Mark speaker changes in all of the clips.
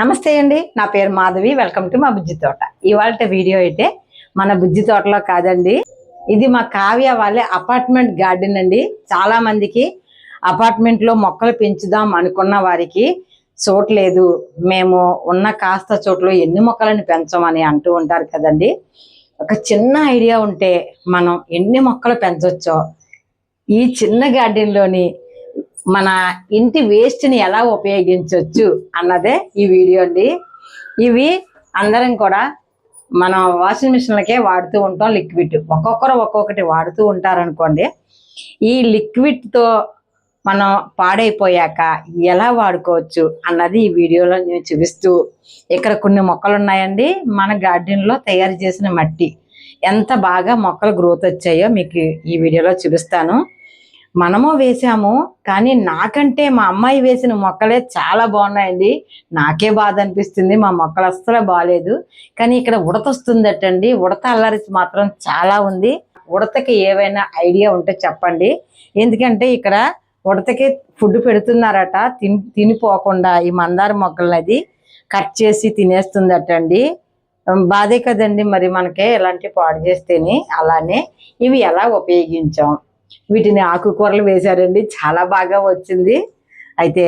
Speaker 1: నమస్తే అండి. నా పేరు మాధవి. వెల్కమ్ టు మా బుజ్జి తోట. ఇవాళ వీడియో అయితే మన బుజ్జి తోటలో కాదండి. ఇది మా కావ్య వాళ్ళ అపార్ట్మెంట్ గార్డెన్ అండి. చాలా మందికి అపార్ట్మెంట్లో మొక్కలు పెంచుదాం అనుకున్న వారికి చోట్లేదు మేము ఉన్న కాస్త చోట్లో ఎన్ని మొక్కలను పెంచమని అంటూ ఉంటారు కదండి. ఒక చిన్న ఐడియా ఉంటే మనం ఎన్ని మొక్కలు పెంచవచ్చో ఈ చిన్న గార్డెన్లోని మన ఇంటి వేస్ట్ని ఎలా ఉపయోగించవచ్చు అన్నదే ఈ వీడియో అండి. ఇవి అందరం కూడా మనం వాషింగ్ మిషన్లకే వాడుతూ ఉంటాం లిక్విడ్ ఒక్కొక్కరు ఒక్కొక్కటి వాడుతూ ఉంటారు అనుకోండి ఈ లిక్విడ్తో మనం పాడైపోయాక ఎలా వాడుకోవచ్చు అన్నది ఈ వీడియోలో నేను చూపిస్తూ ఇక్కడ కొన్ని మొక్కలు ఉన్నాయండి. మన గార్డెన్లో తయారు చేసిన మట్టి. ఎంత బాగా మొక్కలు గ్రోత్ వచ్చాయో మీకు ఈ వీడియోలో చూపిస్తాను. మనము వేసాము కానీ నాకంటే మా అమ్మాయి వేసిన మొక్కలే చాలా బాగున్నాయండి. నాకే బాధ అనిపిస్తుంది మా మొక్కలు అస్సలు బాగాలేదు కానీ ఇక్కడ ఉడత వస్తుందటండి. ఉడత అల్లరి మాత్రం చాలా ఉంది. ఉడతకి ఏవైనా ఐడియా ఉంటే చెప్పండి. ఎందుకంటే ఇక్కడ ఉడతకి ఫుడ్ పెడుతున్నారట. తిని తినిపోకుండా ఈ మందార మొక్కలది అది కట్ చేసి తినేస్తుందటండి. బాధే కదండి మరి మనకే ఇలాంటి పాడు చేస్తేనే అలానే. ఇవి ఎలా ఉపయోగించాం? వీటిని ఆకుకూరలు వేశారండి. చాలా బాగా వచ్చింది. అయితే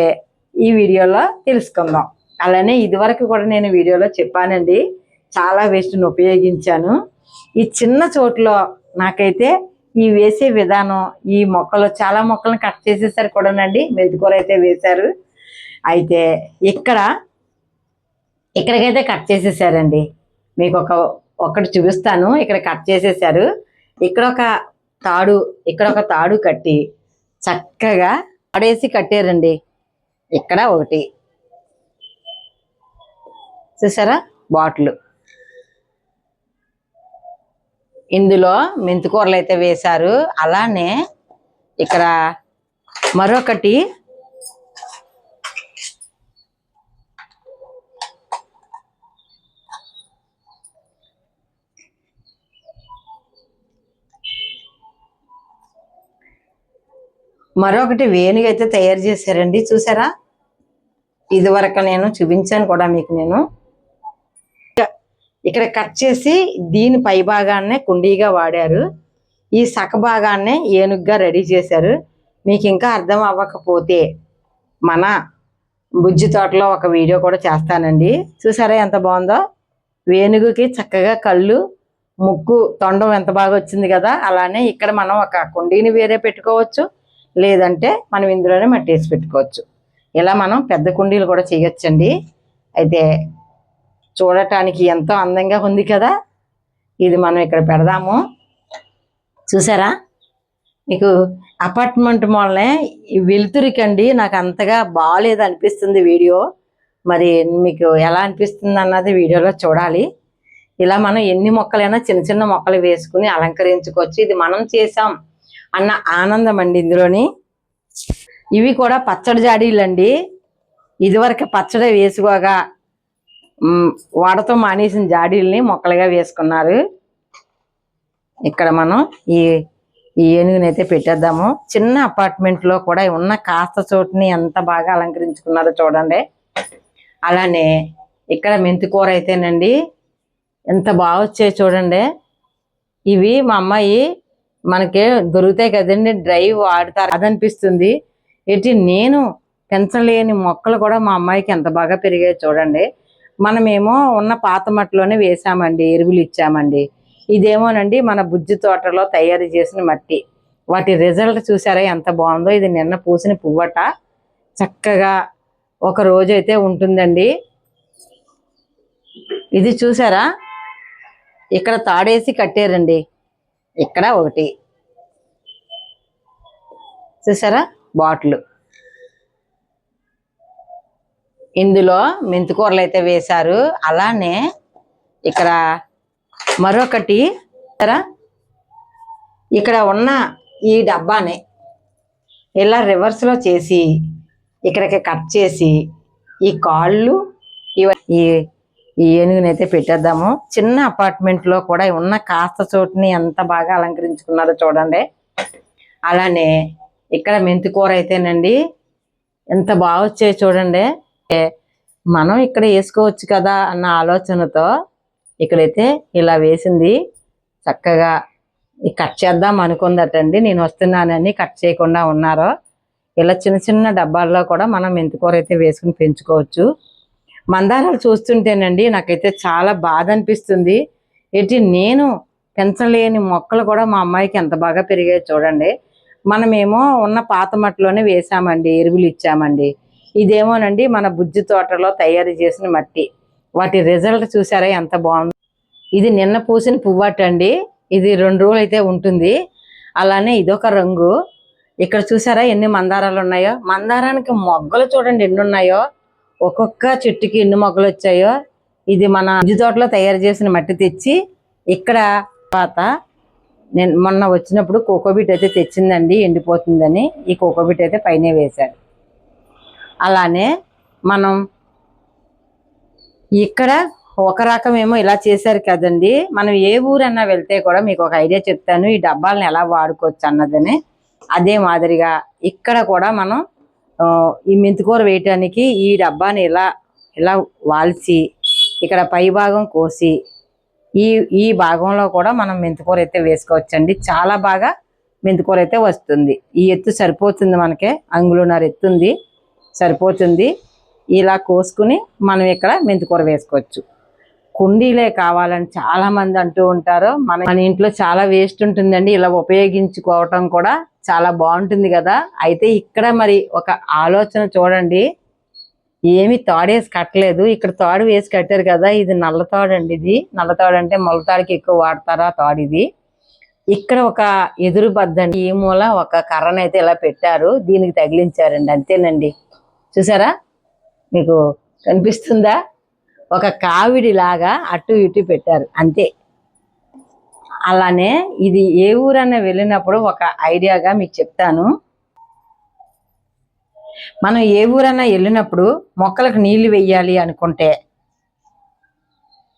Speaker 1: ఈ వీడియోలో తెలుసుకుందాం. అలానే ఇదివరకు కూడా నేను వీడియోలో చెప్పానండి. చాలా వేస్ట్ని ఉపయోగించాను. ఈ చిన్న చోట్లో నాకైతే ఈ వేసే విధానం ఈ మొక్కలు చాలా మొక్కలను కట్ చేసేసారు కూడానండి. మెంతికూర అయితే వేశారు. అయితే ఇక్కడ ఇక్కడికైతే కట్ చేసేసారండి. మీకు ఒక ఒకటి చూపిస్తాను. ఇక్కడ కట్ చేసేసారు. ఇక్కడ ఒక తాడు ఇక్కడ ఒక తాడు కట్టి చక్కగా తాడేసి కట్టారండి. ఇక్కడ ఒకటి. చూసారా? బాటిల్. ఇందులో మెంతికూరలు అయితే వేశారు. అలానే ఇక్కడ మరొకటి మరొకటి వేణుగా అయితే తయారు చేశారండి. చూసారా? ఇదివరకు నేను చూపించాను కూడా మీకు నేను. ఇక్కడ కట్ చేసి దీని పై భాగాన్నే కుండీగా వాడారు. ఈ సక భాగాన్నే ఏనుగ్గా రెడీ చేశారు. మీకు ఇంకా అర్థం అవ్వకపోతే మన బుజ్జి తోటలో ఒక వీడియో కూడా చేస్తానండి. చూసారా ఎంత బాగుందో? వేణుగుకి చక్కగా కళ్ళు ముక్కు తొండం ఎంత బాగా వచ్చింది కదా? అలానే ఇక్కడ మనం ఒక కుండీని వేరే పెట్టుకోవచ్చు. లేదంటే మనం ఇందులోనే మట్టి వేసి పెట్టుకోవచ్చు. ఇలా మనం పెద్ద కుండీలు కూడా చేయొచ్చండి. అయితే చూడటానికి ఎంతో అందంగా ఉంది కదా. ఇది మనం ఇక్కడ పెడదాము. చూసారా? మీకు అపార్ట్మెంట్ మొదలనే వెలుతురికండి. నాకు అంతగా బాగాలేదు అనిపిస్తుంది వీడియో. మరి మీకు ఎలా అనిపిస్తుంది అన్నది వీడియోలో చూడాలి. ఇలా మనం ఎన్ని మొక్కలైనా చిన్న చిన్న మొక్కలు వేసుకుని అలంకరించుకోవచ్చు. ఇది మనం చేసాం అన్న ఆనందం అండి ఇందులోని. ఇవి కూడా పచ్చడి జాడీలండి. ఇదివరకు పచ్చడి వేసుకోగా వాడతో మానేసిన జాడీల్ని మొక్కలుగా వేసుకున్నారు. ఇక్కడ మనం ఈ ఈ ఏనుగుని అయితే పెట్టేద్దాము. చిన్న అపార్ట్మెంట్లో కూడా ఉన్న కాస్త చోటుని ఎంత బాగా అలంకరించుకున్నారో చూడండి. అలానే ఇక్కడ మెంతి కూర అయితేనండి ఎంత బాగా వచ్చాయి చూడండి. ఇవి మా అమ్మాయి మనకి దొరుకుతాయి కదండి డ్రై వాడతారు. అదనిపిస్తుంది. ఇటు నేను పెంచలేని మొక్కలు కూడా మా అమ్మాయికి ఎంత బాగా పెరిగాయి చూడండి. మనమేమో ఉన్న పాత మట్టిలోనే వేసామండి ఎరువులు ఇచ్చామండి. ఇదేమోనండి మన బుజ్జి తోటలో తయారు చేసిన మట్టి. వాటి రిజల్ట్ చూసారా ఎంత బాగుందో? ఇది నిన్న పూసిన పువ్వట. చక్కగా ఒక రోజు అయితే ఉంటుందండి. ఇది చూసారా? ఇక్కడ తాడేసి కట్టారండి. ఇక్కడ ఒకటి. చూసారా? బాటిల్. ఇందులో మెంతికూరలు అయితే వేశారు. అలానే ఇక్కడ మరొకటి. ఇక్కడ ఉన్న ఈ డబ్బాని ఇలా రివర్స్లో చేసి ఇక్కడికి కట్ చేసి ఈ కాళ్ళు ఇవ ఈ ఈ ఏనుగుని అయితే పెట్టేద్దాము. చిన్న అపార్ట్మెంట్లో కూడా ఉన్న కాస్త చోటుని ఎంత బాగా అలంకరించుకున్నారో చూడండి. అలానే ఇక్కడ మెంతి కూర అయితేనండి ఎంత బాగా వచ్చాయి చూడండి. మనం ఇక్కడ వేసుకోవచ్చు కదా అన్న ఆలోచనతో ఇక్కడైతే ఇలా వేసింది. చక్కగా కట్ చేద్దాం అనుకుందటండి. నేను వస్తున్నానని కట్ చేయకుండా ఉన్నారు. ఇలా చిన్న చిన్న డబ్బాల్లో కూడా మనం మెంతికూర అయితే వేసుకుని పెంచుకోవచ్చు. మందారాలు చూస్తుంటేనండి నాకైతే చాలా బాధ అనిపిస్తుంది ఏంటి నేను పెంచలేని మొక్కలు కూడా మా అమ్మాయికి ఎంత బాగా పెరిగాయి చూడండి. మనమేమో ఉన్న పాత మట్టిలోనే వేసామండి ఎరువులు ఇచ్చామండి. ఇదేమోనండి మన బుజ్జి తోటలో తయారు చేసిన మట్టి. వాటి రిజల్ట్ చూసారా ఎంత బాగుంది. ఇది నిన్న పూసిన పువ్వటండి ఇది రెండు రోజులు అయితే ఉంటుంది. అలానే ఇదొక రంగు. ఇక్కడ చూసారా ఎన్ని మందారాలు ఉన్నాయో. మందారానికి మొగ్గలు చూడండి ఎన్ని ఉన్నాయో. ఒక్కొక్క చెట్టుకి ఎన్ని మొగ్గలు వచ్చాయో ఇది మన బుజ్జి తోటలో తయారు చేసిన మట్టి తెచ్చి ఇక్కడ తర్వాత నేను మొన్న వచ్చినప్పుడు కోకోబీట్ అయితే తెచ్చిందండి ఎండిపోతుందని. ఈ కోకోబీట్ అయితే పైన వేశాడు అలానే మనం ఇక్కడ ఒక రకం ఏమో ఇలా చేశారు కదండి. మనం ఏ ఊరన్నా వెళ్తే కూడా మీకు ఒక ఐడియా చెప్తాను ఈ డబ్బాలను ఎలా వాడుకోవచ్చు అన్నదని. అదే మాదిరిగా ఇక్కడ కూడా మనం ఈ మెంతికూర వేయటానికి ఈ డబ్బాని ఇలా ఇలా వాల్చి ఇక్కడ పై భాగం కోసి ఈ ఈ భాగంలో కూడా మనం మెంతికూర అయితే వేసుకోవచ్చండి. చాలా బాగా మెంతికూర అయితే వస్తుంది. ఈ ఎత్తు సరిపోతుంది మనకి. అంగుళన్నర ఎత్తుంది సరిపోతుంది. ఇలా కోసుకుని మనం ఇక్కడ మెంతికూర వేసుకోవచ్చు. కుండీలే కావాలని చాలామంది అంటూ ఉంటారు. మన మన ఇంట్లో చాలా వేస్ట్ ఉంటుందండి. ఇలా ఉపయోగించుకోవటం కూడా చాలా బాగుంటుంది కదా. అయితే ఇక్కడ మరి ఒక ఆలోచన చూడండి. ఏమి తాడేసి కట్టలేదు. ఇక్కడ తాడు వేసి కట్టారు కదా. ఇది నల్ల తాడండి ఇది. నల్ల తాడు అంటే మొలతాడికి ఎక్కువ వాడతారా తాడు ఇది. ఇక్కడ ఒక ఎదురు బద్దండి ఈ మూల ఒక కర్రనైతే ఇలా పెట్టారు. దీనికి తగిలించారండి. అంతేనండి. చూసారా? మీకు కనిపిస్తుందా? ఒక కావిడి లాగా అటు ఇటు పెట్టారు. అంతే. అలానే ఇది ఏ ఊరన్నా వెళ్ళినప్పుడు ఒక ఐడియాగా మీకు చెప్తాను. మనం ఏ ఊరన్నా వెళ్ళినప్పుడు మొక్కలకు నీళ్ళు వెయ్యాలి అనుకుంటే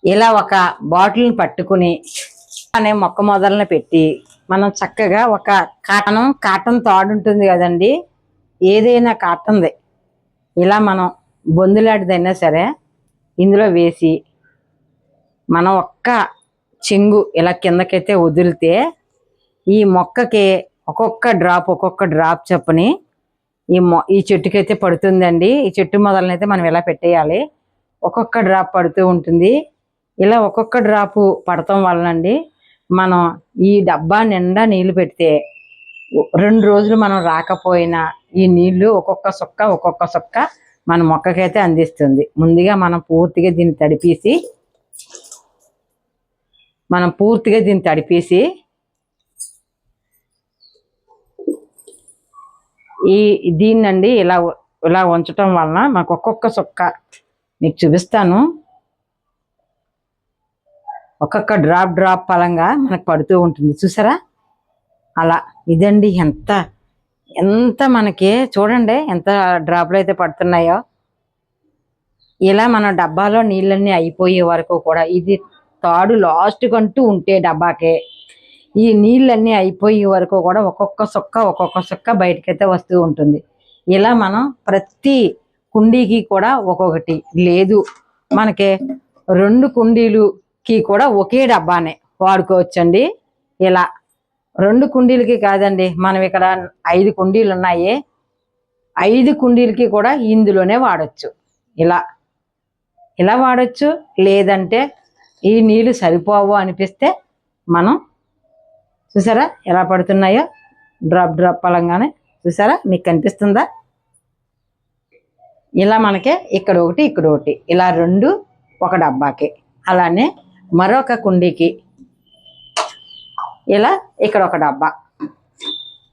Speaker 1: ఇలా ఒక బాటిల్ని పట్టుకుని అనే మొక్క మొదలను పెట్టి మనం చక్కగా ఒక కాటన్ కాటన్ తాడు ఉంటుంది కదండి ఏదైనా కాటన్ది. ఇలా మనం బొందులాంటిదైనా సరే ఇందులో వేసి మనం ఒక్క చెంగు ఇలా కిందకైతే వదిలితే ఈ మొక్కకి ఒక్కొక్క డ్రాప్ ఒక్కొక్క డ్రాప్ చెప్పని ఈ మొ ఈ చెట్టుకైతే పడుతుందండి. ఈ చెట్టు మొదలనైతే మనం ఇలా పెట్టేయాలి. ఒక్కొక్క డ్రాప్ పడుతూ ఉంటుంది. ఇలా ఒక్కొక్క డ్రాపు పడటం వలనండి మనం ఈ డబ్బా నిండా నీళ్ళు పెడితే రెండు రోజులు మనం రాకపోయినా ఈ నీళ్ళు ఒక్కొక్క సొక్క ఒక్కొక్క సొక్క మన మొక్కకైతే అందిస్తుంది. ముందుగా మనం పూర్తిగా దీన్ని తడిపేసి మనం పూర్తిగా దీన్ని తడిపేసి ఈ దీన్నండి ఇలా ఇలా ఉంచటం వలన మాకు ఒక్కొక్క సుక్క మీకు చూపిస్తాను. ఒక్కొక్క డ్రాప్ డ్రాప్ పలంగా మనకు పడుతూ ఉంటుంది. చూసారా? అలా ఇదండి ఎంత ఎంత మనకి చూడండి ఎంత డ్రాప్లు అయితే పడుతున్నాయో. ఇలా మన డబ్బాలో నీళ్ళన్నీ అయిపోయే వరకు కూడా ఇది తాడు లాస్ట్ కంటూ ఉంటే డబ్బాకే. ఈ నీళ్ళన్నీ అయిపోయే వరకు కూడా ఒక్కొక్క సుక్క ఒక్కొక్క సుక్క బయటకైతే వస్తూ ఉంటుంది. ఇలా మనం ప్రతి కుండీకి కూడా ఒక్కొక్కటి. లేదు మనకి రెండు కుండీలుకి కూడా ఒకే డబ్బానే వాడుకోవచ్చండి. ఇలా రెండు కుండీలకి కాదండి మనం ఇక్కడ ఐదు కుండీలు ఉన్నాయి ఐదు కుండీలకి కూడా ఇందులోనే వాడచ్చు. ఇలా ఇలా వాడచ్చు. లేదంటే ఈ నీళ్ళు సరిపోవు అనిపిస్తే మనం చూసారా ఎలా పడుతున్నాయో? డ్రాప్ డ్రాప్ పలంగానే చూసారా? మీకు కనిపిస్తుందా? ఇలా మనకి ఇక్కడ ఒకటి ఇక్కడ ఒకటి. ఇలా రెండు ఒక డబ్బాకి. అలానే మరొక కుండీకి. ఇలా ఇక్కడ ఒక డబ్బా.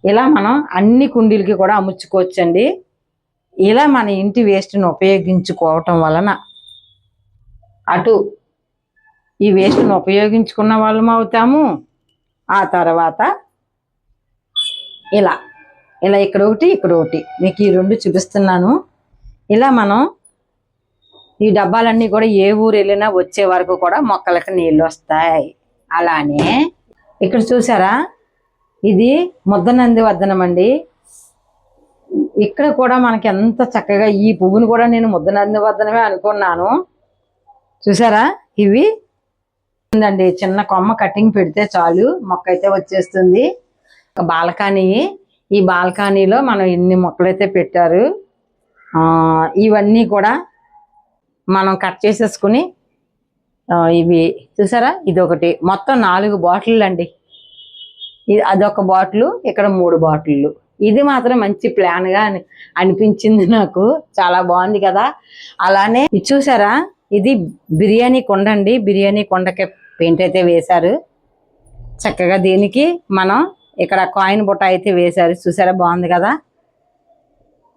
Speaker 1: ఇలా మనం అన్ని కుండీలకి కూడా అముచ్చుకోవచ్చండి. ఇలా మన ఇంటి వేస్ట్ని ఉపయోగించుకోవటం వలన అటు ఈ వేస్ట్ని ఉపయోగించుకున్న వాళ్ళం అవుతాము. ఆ తర్వాత ఇలా ఇలా ఇక్కడ ఒకటి ఇక్కడ ఒకటి. మీకు ఈ రెండు చూపిస్తున్నాను. ఇలా మనం ఈ డబ్బాలన్నీ కూడా ఏ ఊరు వెళ్ళినా వచ్చే వరకు కూడా మొక్కలకు నీళ్ళు వస్తాయి. అలానే ఇక్కడ చూసారా? ఇది ముద్దనంది వద్దనమండి. ఇక్కడ కూడా మనకి ఎంత చక్కగా ఈ పువ్వుని కూడా నేను ముద్దనంది వద్దనమే అనుకున్నాను. చూసారా? ఇవి ఉందండి. చిన్న కొమ్మ కటింగ్ పెడితే చాలు. మొక్క అయితే వచ్చేస్తుంది. ఒక బాల్కనీ. ఈ బాల్కనీలో మనం ఎన్ని మొక్కలైతే పెట్టారు ఆ, ఇవన్నీ కూడా మనం కట్ చేసేసుకుని ఇవి చూసారా? ఇది ఒకటి మొత్తం నాలుగు బాటిల్ అండి ఇది అదొక బాటిల్ ఇక్కడ మూడు బాటిళ్ళు. ఇది మాత్రం మంచి ప్లాన్గా అని- అనిపించింది నాకు. చాలా బాగుంది కదా. అలానే చూసారా? ఇది బిర్యానీ కొండ అండి బిర్యానీ కొండకి పెయింట్ అయితే వేశారు. చక్కగా దీనికి మనం ఇక్కడ కాయిన్ బుట్ట అయితే వేశారు. చూసారా? బాగుంది కదా?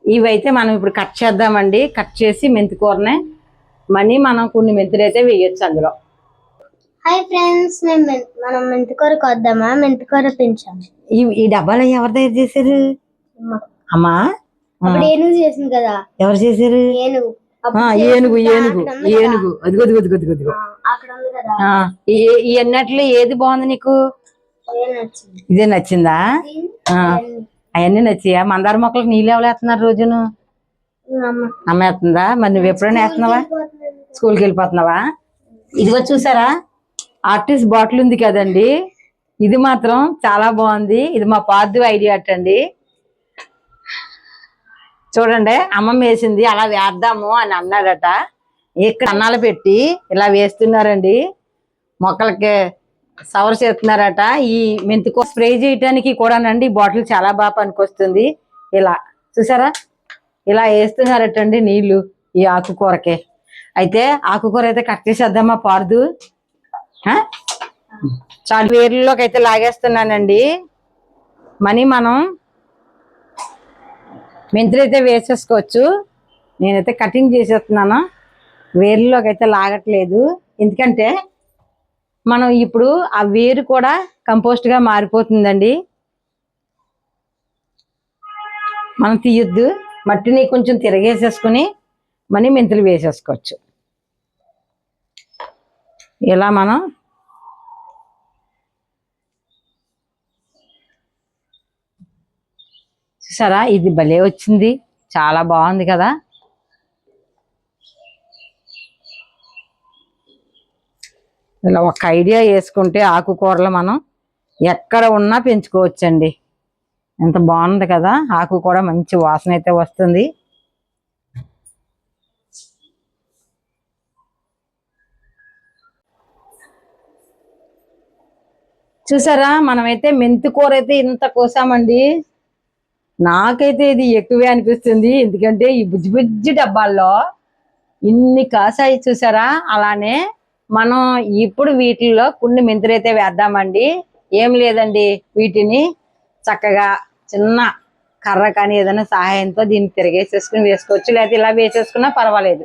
Speaker 1: ఇవైతే మనం ఇప్పుడు కట్ చేద్దామండి. కట్ చేసి మెంతి కూరనే మనీ మనం కొన్ని మెంతులు అయితే వేయొచ్చు అందులో.
Speaker 2: హాయ్ ఫ్రెండ్స్ మేము మెన్- మెంతికూర కొద్దామా? మెంతికూర పెంచాం.
Speaker 1: ఈ ఈ డబ్బాలు ఎవరు తయారు చేశారు? అమ్మా.
Speaker 2: అప్పుడు ఏనుగు చేసింది కదా?
Speaker 1: ఎవరు చేశారు?
Speaker 2: ఏనుగు.
Speaker 1: ఏనుగు ఏనుగు. ఏనుగు. అదిగో అదిగో అదిగో అదిగో అదిగో. ఈ అన్నట్లు ఏది బాగుంది నీకు?
Speaker 2: అదే
Speaker 1: ఇదే నచ్చిందా? అవన్నీ. నచ్చియా? మందార మొక్కలకు నీళ్ళు ఎవరు వేస్తున్నారు రోజును?
Speaker 2: అమ్మ.
Speaker 1: వేస్తుందా? మరి నువ్వు ఎప్పుడైనా వేస్తున్నావా. స్కూల్కి వెళ్ళిపోతున్నావా? ఇదిగో చూసారా? ఆర్టిస్ట్ బాటిల్ ఉంది కదండి. ఇది మాత్రం చాలా బాగుంది. ఇది మా పార్థు ఐడియా అట్టండి. చూడండి అమ్మమ్మ వేసింది అలా వేద్దాము అని అన్నాడట ఇక్కడ అన్నాలు పెట్టి ఇలా వేస్తున్నారండి. మొక్కలకి సవర్ చేస్తున్నారట. ఈ మెంతికో స్ప్రే చేయటానికి కూడానండి ఈ బాటిల్ చాలా బాగా పనికొస్తుంది. ఇలా చూసారా? ఇలా వేస్తున్నారటండి నీళ్ళు ఈ ఆకుకూరకి. అయితే ఆకుకూర అయితే కట్ చేసేద్దామా పార్దు? చాలా. వేర్లలోకి అయితే లాగేస్తున్నానండి. మనీ మనం మెంతులు అయితే వేసేసుకోవచ్చు. నేనైతే కటింగ్ చేసేస్తున్నాను. వేరులోకి అయితే లాగట్లేదు. ఎందుకంటే మనం ఇప్పుడు ఆ వేరు కూడా కంపోస్ట్గా మారిపోతుందండి. మనం తీయొద్దు. మట్టిని కొంచెం తిరగేసేసుకుని మనీ మెంతులు వేసేసుకోవచ్చు. ఇలా మనం చూసారా? ఇది భలే వచ్చింది. చాలా బాగుంది కదా? ఇలా ఒక ఐడియా వేసుకుంటే ఆకుకూరలు మనం ఎక్కడ ఉన్నా పెంచుకోవచ్చండి. ఎంత బాగుంది కదా? ఆకు కూడా మంచి వాసన అయితే వస్తుంది. చూసారా? మనమైతే మెంతి కూర అయితే ఇంత కోసామండి. నాకైతే ఇది ఎక్కువే అనిపిస్తుంది. ఎందుకంటే ఈ బుజ్జి బుజ్జి డబ్బాల్లో ఇన్ని కాసాయి చూసారా? అలానే మనం ఇప్పుడు వీటిల్లో కొన్ని మెంతులు అయితే వేద్దామండి. ఏం లేదండి వీటిని చక్కగా చిన్న కర్ర కానీ ఏదైనా సహాయంతో దీన్ని తిరిగేసేసుకుని వేసుకోవచ్చు. లేకపోతే ఇలా వేసేసుకున్నా పర్వాలేదు.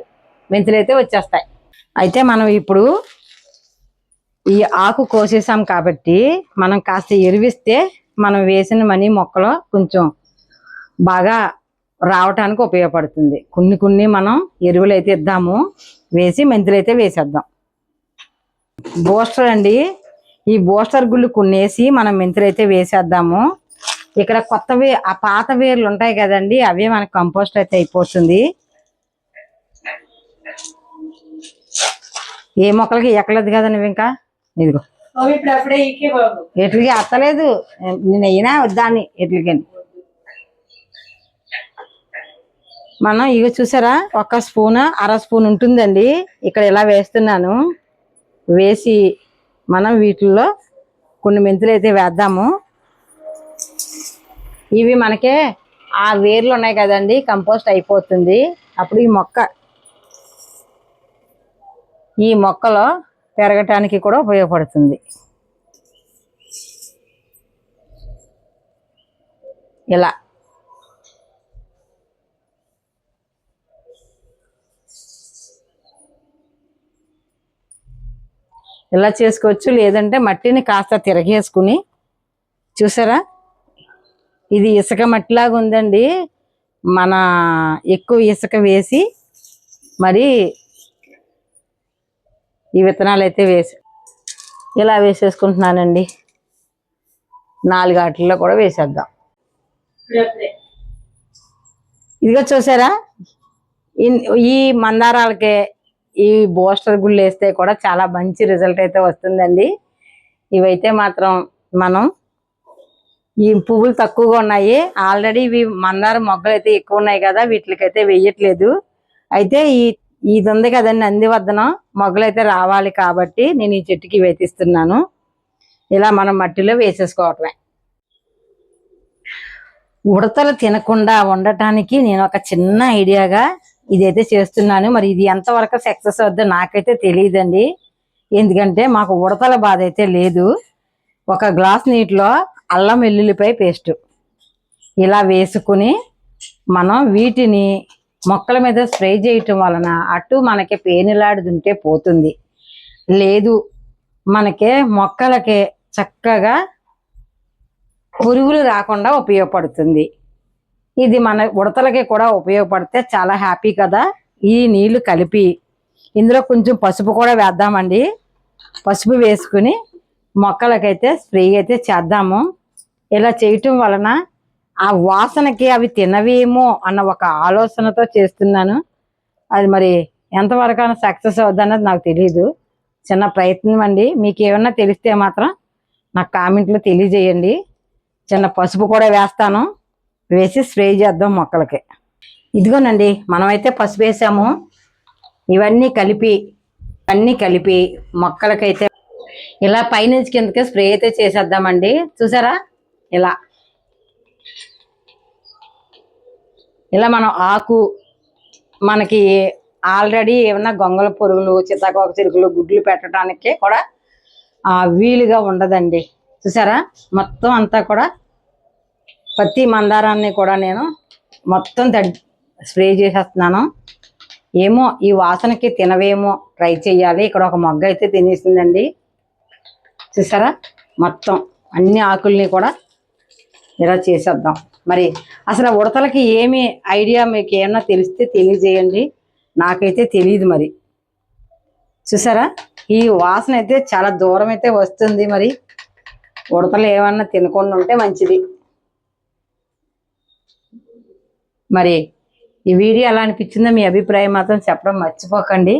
Speaker 1: మెంతులు అయితే వచ్చేస్తాయి. అయితే మనం ఇప్పుడు ఈ ఆకు కోసేసాం కాబట్టి మనం కాస్త ఎరివిస్తే మనం వేసిన మనీ మొక్కలో కొంచెం బాగా రావటానికి ఉపయోగపడుతుంది. కొన్ని కొన్ని మనం ఎరువులు అయితే ఇద్దాము వేసి మెంతులు అయితే వేసేద్దాం. బూస్టర్ అండి. ఈ బూస్టర్ గుళ్ళు కొన్ని వేసి మనం మెంతులు అయితే వేసేద్దాము. ఇక్కడ కొత్తవి ఆ పాత వేర్లు ఉంటాయి కదండి అవే మనకు కంపోస్ట్ అయితే అయిపోతుంది. ఏ మొక్కలకి ఎక్కలేదు కదా నువ్వు ఇంకా? ఇదిగో. ఎట్లకి అత్తలేదు. నేను అయినా వద్దాని ఎట్లకి మనం ఇక చూసారా? ఒక స్పూన్ అర స్పూన్ ఉంటుందండి. ఇక్కడ ఇలా వేస్తున్నాను. వేసి మనం వీటిల్లో కొన్ని మెంతులు అయితే వేద్దాము. ఇవి మనకే ఆ వేర్లు ఉన్నాయి కదండి కంపోస్ట్ అయిపోతుంది. అప్పుడు ఈ మొక్క ఈ మొక్కలో పెరగటానికి కూడా ఉపయోగపడుతుంది. ఇలా. ఇలా చేసుకోవచ్చు? లేదంటే మట్టిని కాస్త తిరగేసుకుని చూసారా? ఇది ఇసుక మట్టిలాగా ఉందండి. మన ఎక్కువ ఇసుక వేసి మరి ఈ విత్తనాలు అయితే వేసి ఇలా వేసేసుకుంటున్నానండి. నాలుగు ఆటల్లో కూడా వేసేద్దాం. ఇదిగో చూసారా? ఇన్- ఈ మందారాలకే ఈ బూస్టర్ గుళ్ళు వేస్తే కూడా చాలా మంచి రిజల్ట్ అయితే వస్తుందండి. ఇవైతే మాత్రం మనం ఈ పువ్వులు తక్కువగా ఉన్నాయి. ఆల్రెడీ ఇవి మందార మొగ్గలు అయితే ఎక్కువ ఉన్నాయి కదా వీటికైతే వేయట్లేదు. అయితే ఈ ఇది ఉంది కదండి నందివర్ధనం. మొగ్గలు అయితే రావాలి కాబట్టి నేను ఈ చెట్టుకి వేతిస్తున్నాను ఇలా మనం మట్టిలో వేసేసుకోవటమే. ఉడతలు తినకుండా ఉండటానికి నేను ఒక చిన్న ఐడియాగా ఇదైతే చేస్తున్నాను. మరి ఇది ఎంతవరకు సక్సెస్ అవుద్దో నాకైతే తెలియదండి. ఎందుకంటే మాకు ఉడతల బాధ అయితే లేదు. ఒక గ్లాస్ నీటిలో అల్లం వెల్లుల్లిపాయ పేస్ట్ ఇలా వేసుకుని మనం వీటిని మొక్కల మీద స్ప్రే చేయటం వలన అటు మనకి పేనులాడుతుంటే పోతుంది. లేదు మనకి మొక్కలకి చక్కగా పురుగులు రాకుండా ఉపయోగపడుతుంది. ఇది మన ఉడతలకి కూడా ఉపయోగపడితే చాలా హ్యాపీ కదా. ఈ నీళ్ళు కలిపి ఇందులో కొంచెం పసుపు కూడా వేద్దామండి. పసుపు వేసుకుని మొక్కలకైతే స్ప్రే అయితే చేద్దాము. ఇలా చేయటం వలన ఆ వాసనకి అవి తినవేమో అన్న ఒక ఆలోచనతో చేస్తున్నాను. అది మరి ఎంతవరకు సక్సెస్ అవుద్దన్నది నాకు తెలియదు చిన్న ప్రయత్నం అండి. మీకు ఏమన్నా తెలిస్తే మాత్రం నాకు కామెంట్లో తెలియజేయండి. చిన్న పసుపు కూడా వేస్తాను. వేసి స్ప్రే చేద్దాం మొక్కలకి. ఇదిగోనండి మనమైతే పసుపు వేసాము. ఇవన్నీ కలిపి అన్నీ కలిపి మొక్కలకైతే ఇలా పైనుంచి కిందకి స్ప్రే అయితే చేసేద్దామండి. చూసారా? ఇలా. ఇలా మనం ఆకు మనకి ఆల్రెడీ ఏమన్నా గొంగల పురుగులు చిత్తకోక చిరుకులు గుడ్లు పెట్టడానికి కూడా వీలుగా ఉండదండి. చూసారా? మొత్తం అంతా కూడా ప్రతి మందారాన్ని కూడా నేను మొత్తం తడి స్ప్రే చేసేస్తున్నాను. ఏమో ఈ వాసనకి తినవేమో ట్రై చేయాలి ఇక్కడ ఒక మొగ్గ అయితే తినేసిందండి. చూసారా? మొత్తం అన్ని ఆకుల్ని కూడా ఇలా చేసేద్దాం. మరి అసలు ఉడతలకి ఏమి ఐడియా మీకు ఏమన్నా తెలిస్తే తెలియజేయండి. నాకైతే తెలియదు మరి. చూసారా? ఈ వాసన అయితే చాలా దూరం అయితే వస్తుంది మరి. ఉడతలు ఏమన్నా తినకుండా ఉంటే మంచిది. మరి ఈ వీడియో ఎలా అనిపించిందో మీ అభిప్రాయం మాత్రం చెప్పడం మర్చిపోకండి.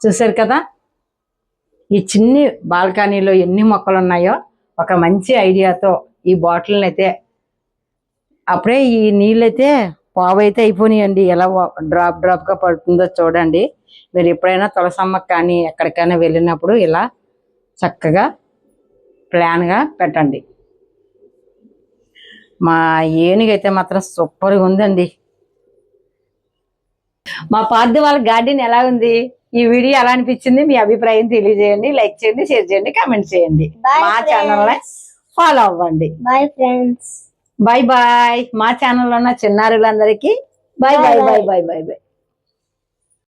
Speaker 1: చూసారు కదా? ఈ చిన్ని బాల్కనీలో ఎన్ని మొక్కలు ఉన్నాయో ఒక మంచి ఐడియాతో ఈ బాటిల్ని అయితే అప్పుడే ఈ నీళ్ళైతే పావు అయితే అయిపోయినాయండి ఎలా డ్రాప్ డ్రాప్గా పడుతుందో చూడండి. మీరు ఎప్పుడైనా తులసమ్మకు కానీ ఎక్కడికైనా వెళ్ళినప్పుడు ఇలా చక్కగా ప్లాన్గా పెట్టండి. మా ఏనుగైతే మాత్రం సూపర్గా ఉందండి. మా పార్ది వాళ్ళ గార్డెన్ ఎలా ఉంది? ఈ వీడియో ఎలా అనిపించింది? మీ అభిప్రాయం తెలియజేయండి లైక్ చేయండి షేర్ చేయండి కామెంట్ చేయండి. మా ఛానల్. ఫాలో అవ్వండి.
Speaker 2: బాయ్ ఫ్రెండ్స్
Speaker 1: బాయ్ బాయ్ మా ఛానల్లో ఉన్న చిన్నారులందరికీ bye bye bye bye bye bye